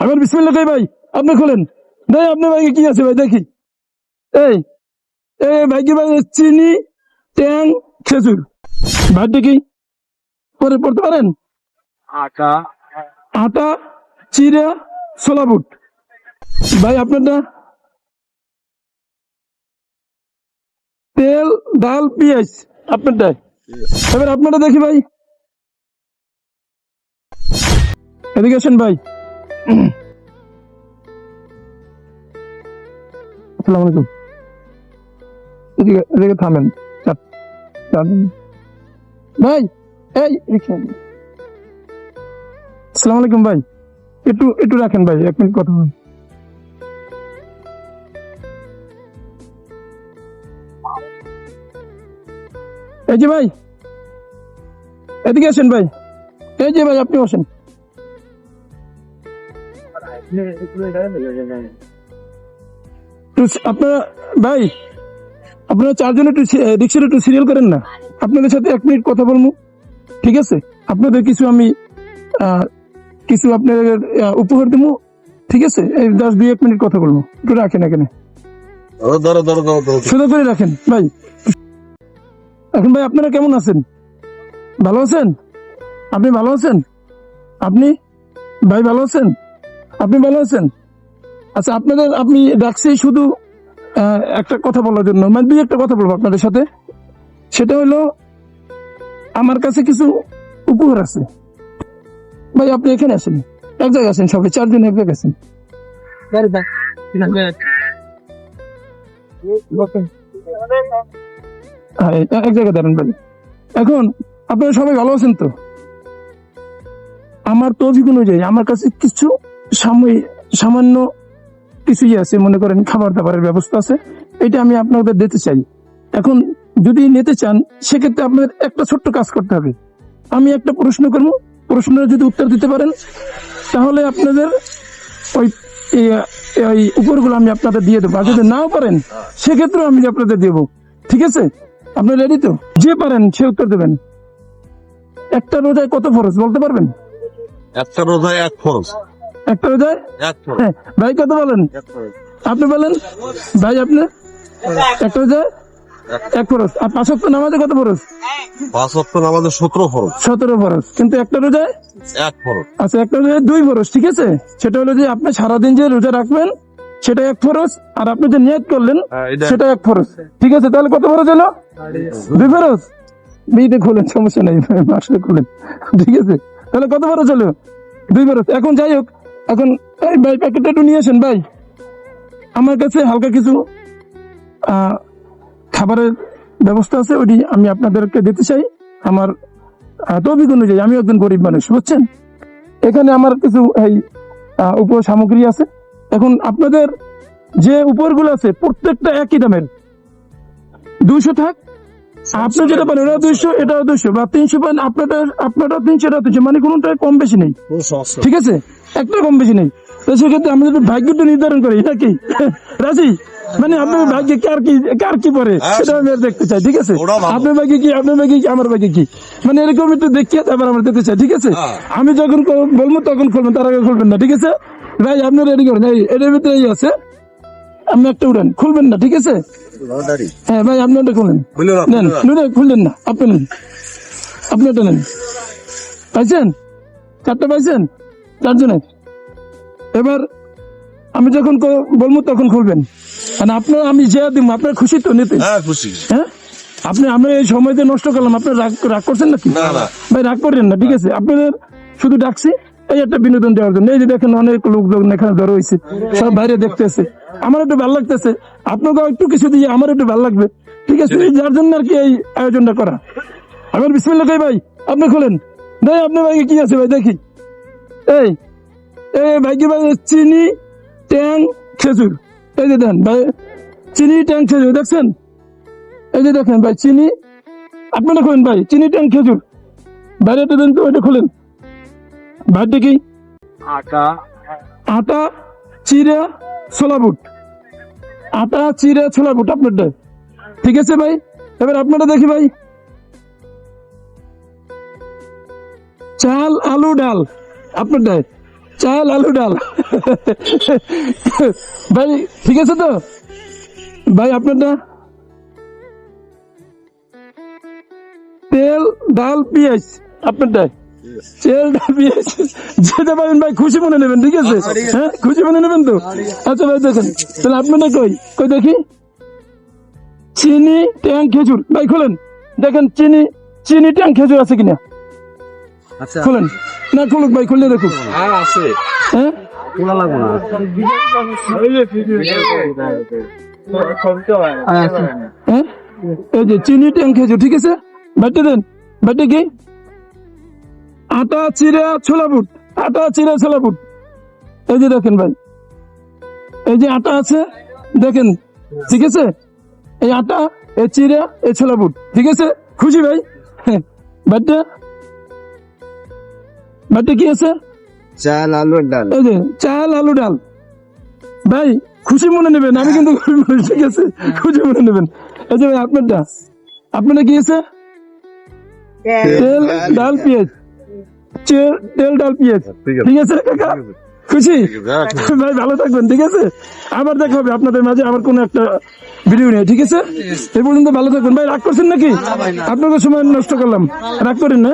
আমার বিসমিল্লাহ কই ভাই? আপনি খোলেন। ভাই আপনার ভাইকে কি আছে ভাই? দেখি। এই এই ভাইকে ভাই চিনি ট্যাং খেজুর। ভাইটা কি? পরে পড়তে পারেন? আটা। আটা চিরা ছোলা বুট। ভাই আপনারটা? তেল ডাল পেঁয়াজ। আপনারটা? এবার আপনারটা দেখি ভাই। এদিকে আসেন ভাই। আসসালামু আলাইকুম। এদিকে এদিকে থামেন। ভাই, এই রিক্সা। আসসালামু আলাইকুম ভাই। একটু একটু রাখেন ভাই, এক মিনিট কথা বলুন। এই যে ভাই, এদিকে আসেন ভাই। এই যে ভাই, আপনি বসেন। আপনারা ভাই আপনারা চারজন একটু রিক্সার একটু সিরিয়াল করেন না। আপনাদের সাথে এক মিনিট কথা বলব ঠিক আছে? আপনাদের কিছু আমি কিছু আপনাদের উপহার দেবো ঠিক আছে? এই দশ দুই এক মিনিট কথা বলব। একটু রাখেন এখানে। সোজা করে রাখেন ভাই। এখন ভাই আপনারা কেমন আছেন? ভালো আছেন? আপনি ভালো আছেন? আপনি? ভাই ভালো আছেন? আপনি ভালো আছেন? আচ্ছা আপনাদের আপনি ডাকছি শুধু একটা কথা বলার জন্য। মানে দুই একটা কথা বলব আপনাদের সাথে। সেটা হলো আমার কাছে কিছু উপহার আছে। ভাই আপনি এখানে আসেন এক জায়গায় আছেন সবাই চারজন এক জায়গায় আছেন। হ্যাঁ এক জায়গায় দাঁড়ান ভাই। এখন আপনারা সবাই ভালো আছেন তো? আমার তো অভিজ্ঞ অনুযায়ী আমার কাছে কিছু সামান্য কিছুই আছে, মনে করেন খাবার দাবারের ব্যবস্থা আছে, এটা আমি আপনাদের দিতে চাই। এখন যদি নিতে চান, সেক্ষেত্রে আপনাদের একটা ছোট্ট কাজ করতে হবে। আমি একটা প্রশ্ন করব, প্রশ্নের যদি উত্তর দিতে পারেন, তাহলে আপনাদের ওই এই- এই উপরগুলো আমি আপনাদের দিয়ে দেবো। আর যদি নাও পারেন, সেক্ষেত্রেও আমি আপনাদের দেবো। ঠিক আছে? আপনি রেডি তো? যে পারেন, সে উত্তর দেবেন। একটা রোজায় কত ফরজ, বলতে পারবেন? একটা রোজায় এক খরচ একটা রোজায় এক হ্যাঁ ভাই কত বলেন? আপনি বলেন। ভাই আপনি? একটা রোজায় এক ফরজ। আর পাঁচ নামাজে কত ফরজ? পাঁচ আমাদের সতেরো খরচ সতেরো ফরজ। কিন্তু একটা রোজায়? এক খরচ আচ্ছা একটা রোজায় দুই ফরজ ঠিক আছে? সেটা হলো যে আপনি সারাদিন যে রোজা রাখবেন সেটা এক ফরজ আর আপনি যে নিয়ত করলেন হ্যাঁ, সেটা এক ফরজ। ঠিক আছে তাহলে কত ফরজ হলো? দুই ফরজ? বিয়েতে খুলেন সমস্যা নেই মাসে খুলেন। ঠিক আছে তাহলে কত ফরজ হলো? দুই ফরজ। এখন যাই হোক এখন এই ভাই প্যাকেটটা একটু নিয়ে আসেন ভাই। আমার কাছে হালকা কিছু খাবারের ব্যবস্থা আছে, ওটি আমি আপনাদেরকে দিতে চাই। আমার তৌফিক অনুযায়ী আমি একজন গরিব মানুষ, বুঝছেন? এখানে আমার কিছু, এই উপ সামগ্রী আছে। এখন আপনাদের যে উপরগুলো আছে, প্রত্যেকটা একই দামের। দুইশো থাক আপনি যেটা ওটা দুইশো এটাও দুইশো বা তিনশো পান আপনারটা আপনারটা তিনশো এটা তিনশো মানে কোনোটা কম বেশি নেই। ঠিক আছে? একটা কম বেশি নেই। তো সেক্ষেত্রে যদি ভাগ্যটা নির্ধারণ করি এটা কি? রাজি? মানে আপনার ভাগ্যে কার কি কার কি পরে সেটা আমি দেখতে চাই ঠিক আছে? আপনার ভাগ্যে কি আপনার ভাগ্যে কি আমার ভাগ্যে কি? মানে এরকম একটু দেখিয়ে তারপর আমরা দেখতে চাই ঠিক আছে? হ্যাঁ। আমি যখন বলব তখন খুলবেন তার আগে খুলবেন না ঠিক আছে? ভাই আপনি রেডি করেন এই এটার ভিতরে এই আছে। আপনি একটা উড়েন খুলবেন না ঠিক আছে? হ্যাঁ ভাই আপনি ওটা খুলেন। নেন নুনে খুললেন না আপনি নেন। আপনি এটা নেন। পাইছেন? চারটা পাইছেন? চারজনে? এবার আমি যখন বলব তখন খুলবেন। মানে আপনার আমি যে দিব আপনার খুশি তো নিতে? হ্যাঁ খুশি হ্যাঁ? আপনি আমি এই সময় যে নষ্ট করলাম আপনি রাগ রাগ করছেন নাকি। ভাই রাগ করেন না ঠিক আছে? আপনাদের শুধু ডাকছি এই একটা বিনোদন দেওয়ার জন্য। এই যে দেখেন অনেক লোকজন এখানে ধরো হয়েছে সব বাইরে দেখতেছে। আমার একটু ভালো লাগতেছে। আপনাকেও একটু কিছু দিয়ে আমার একটু ভালো লাগবে। ঠিক আছে যার জন্য আর কি এই আয়োজনটা করা। আমার বিসমিল্লাহ কই ভাই আপনি খোলেন। ভাই আপনার ভাইকে কি আছে ভাই দেখি। এই এই ভাইকে ভাই চিনি ট্যাং খেজুর। এই যে দেন ভাই চিনি ট্যাং খেজুর দেখছেন? এই যে দেখেন ভাই চিনি। আপনারা খোলেন ভাই চিনি ট্যাং খেজুর। বাইরে একটা দেন তো ওইটা খোলেন। বাইরটা কি? আটা। আটা চিরা ছোলা বুট আটা চিরা ছোলা বুট আপনারটা ঠিক আছে ভাই? এবার আপনারা দেখি ভাই। চাল, আলু, ডাল আপনারটায় চাল, আলু, ডাল। ভাই, ঠিক আছে তো? ভাই আপনারটা তেল, ডাল, পেঁয়াজ আপনারটা তেল ডাল যেতে পারেন ভাই খুশি মনে নেবেন ঠিক আছে? হ্যাঁ খুশি মনে নেবেন তো? আচ্ছা ভাই দেখেন তাহলে কই? কই দেখি? চিনি ট্যাং খেজুর। ভাই খোলেন। দেখেন চিনি চিনি ট্যাং খেজুর আছে কিনা? আচ্ছা। খোলেন। না খুলুক ভাই খুললে দেখুন আছে। হ্যাঁ? খোলা লাগবে না। হ্যাঁ? এই যে চিনি ট্যাং খেজুর ঠিক আছে? বাটে দেন। বাটে কি? আটা চিরা ছোলা বুট আটা চিরা ছোলা বুট। এই যে দেখেন ভাই এই যে আটা আছে দেখেন ঠিক আছে? এই আটা এই চিরা এই ছোলা বুট ঠিক আছে? খুশি ভাই? বাটে বাটে কি আছে? চাল আলু ডাল। এই যে চাল আলু ডাল। ভাই খুশি মনে নেবেন আমি কিন্তু ঠিক আছে? খুশি মনে নেবেন। এই যে ভাই আপনারটা। আপনারটা কি আছে? তেল ডাল পেঁয়াজ। তেল ডাল পেঁয়াজ। ঠিক আছে। কাকা? খুশি? ভাই ভালো থাকবেন ঠিক আছে? আবার দেখা হবে আপনাদের মাঝে আবার কোন একটা ভিডিও নেই ঠিক আছে? এ পর্যন্ত ভালো থাকবেন। ভাই রাগ করছেন নাকি? আপনাকে সময় নষ্ট করলাম। রাগ করেন না?